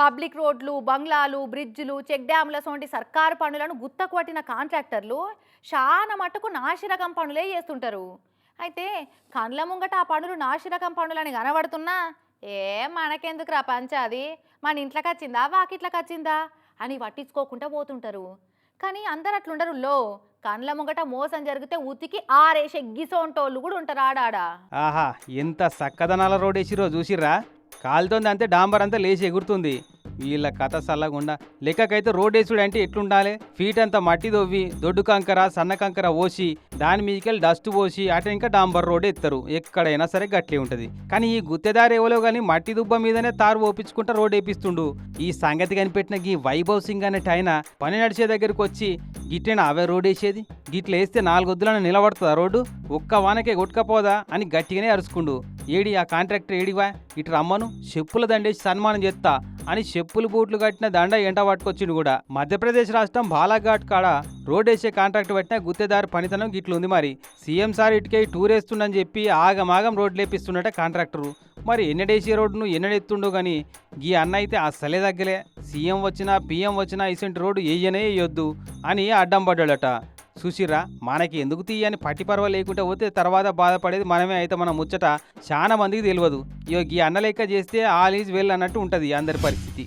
Public రోడ్లు బంగ్లాలు బ్రిడ్జ్లు check డ్యామ్ల వంటి సర్కారు పనులను గుత్తకొట్టిన కాంట్రాక్టర్లు చాలా మట్టుకు నాసిరకం పనులే చేస్తుంటారు. అయితే కండ్ల ముంగట ఆ పనులు నాసిరకం పనులని కనబడుతున్నా ఏ మనకెందుకురా పంచాది మన ఇంట్లోకి వచ్చిందా వాకిట్లకి వచ్చిందా అని పట్టించుకోకుండా పోతుంటారు. కానీ అందరు అట్లుండరు లో. కండ్ల ముంగట మోసం జరిగితే ఉతికి ఆరేసే గిసోంటోళ్ళు కూడా ఉంటారు ఆడాడా. ఆహా ఎంత సక్కదనాల రోడ్ వేసిరో చూసిర్రా? కాలుతోంది అంతే డాంబర్ అంతా లేచి ఎగురుతుంది. వీళ్ళ కథ సల్లగుండా. లెక్కకైతే రోడ్ వేసుడు అంటే ఎట్లుండాలి? ఫీట్ అంతా మట్టి దొవ్వి దొడ్డు కంకర సన్న కంకర పోసి దాని మీదకెళ్ళి డస్ట్ పోసి అటు ఇంకా డాంబర్ రోడ్ ఎత్తారు. ఎక్కడైనా సరే గట్లే ఉంటుంది. కానీ ఈ గుత్తేదారు ఎవలో కానీ మట్టి దుబ్బ మీదనే తారు ఓపించుకుంటా రోడ్ వేపిస్తుండు. ఈ సంగతి కనిపెట్టిన ఈ వైభవ్ సింగ్ అనే ఆయన పని నడిచే దగ్గరికి వచ్చి గిట్టేనా అవే రోడ్ వేసేది. గిట్ల వేస్తే నాలుగొద్దులను నిలబడుతుందా రోడ్డు? ఒక్క వానకే కొట్టుకపోదా అని గట్టిగానే అరుచుకుండు. ఏడి ఆ కాంట్రాక్టర్ ఏడివా? ఇటు రమ్మను చెప్పుల దండేసి సన్మానం చేస్తా అని చెప్పులు బూట్లు కట్టిన దండ ఎంట పట్టుకొచ్చిండు కూడా. మధ్యప్రదేశ్ రాష్ట్రం బాలాఘాట్ కాడ రోడ్ వేసే కాంట్రాక్ట్ పట్టిన గుత్తేదారి పనితనం గిట్లుంది మరి. సీఎం సార్ ఇటుకై టూర్ వేస్తుండని చెప్పి ఆగమాగం రోడ్లు లేపిస్తున్నట కాంట్రాక్టరు. మరి ఎన్నడేసే రోడ్డును ఎన్నడెత్తుండో కానీ ఈ అన్న అయితే అస్సలే తగ్గలే. సీఎం వచ్చినా పీఎం వచ్చినా ఇసంటి రోడ్డు వేయనే వేయొద్దు అని అడ్డం పడ్డాడట. చూసిర్రా మనకి ఎందుకు తీయని పట్టి పర్వ లేకుంటే పోతే తర్వాత బాధపడేది మనమే అయితే మన ముచ్చట. చాలా మందికి తెలియదు. ఇగో ఈ అన్నలేక చేస్తే ఆల్ ఈజ్ వెల్ అన్నట్టు ఉంటుంది అందరి పరిస్థితి.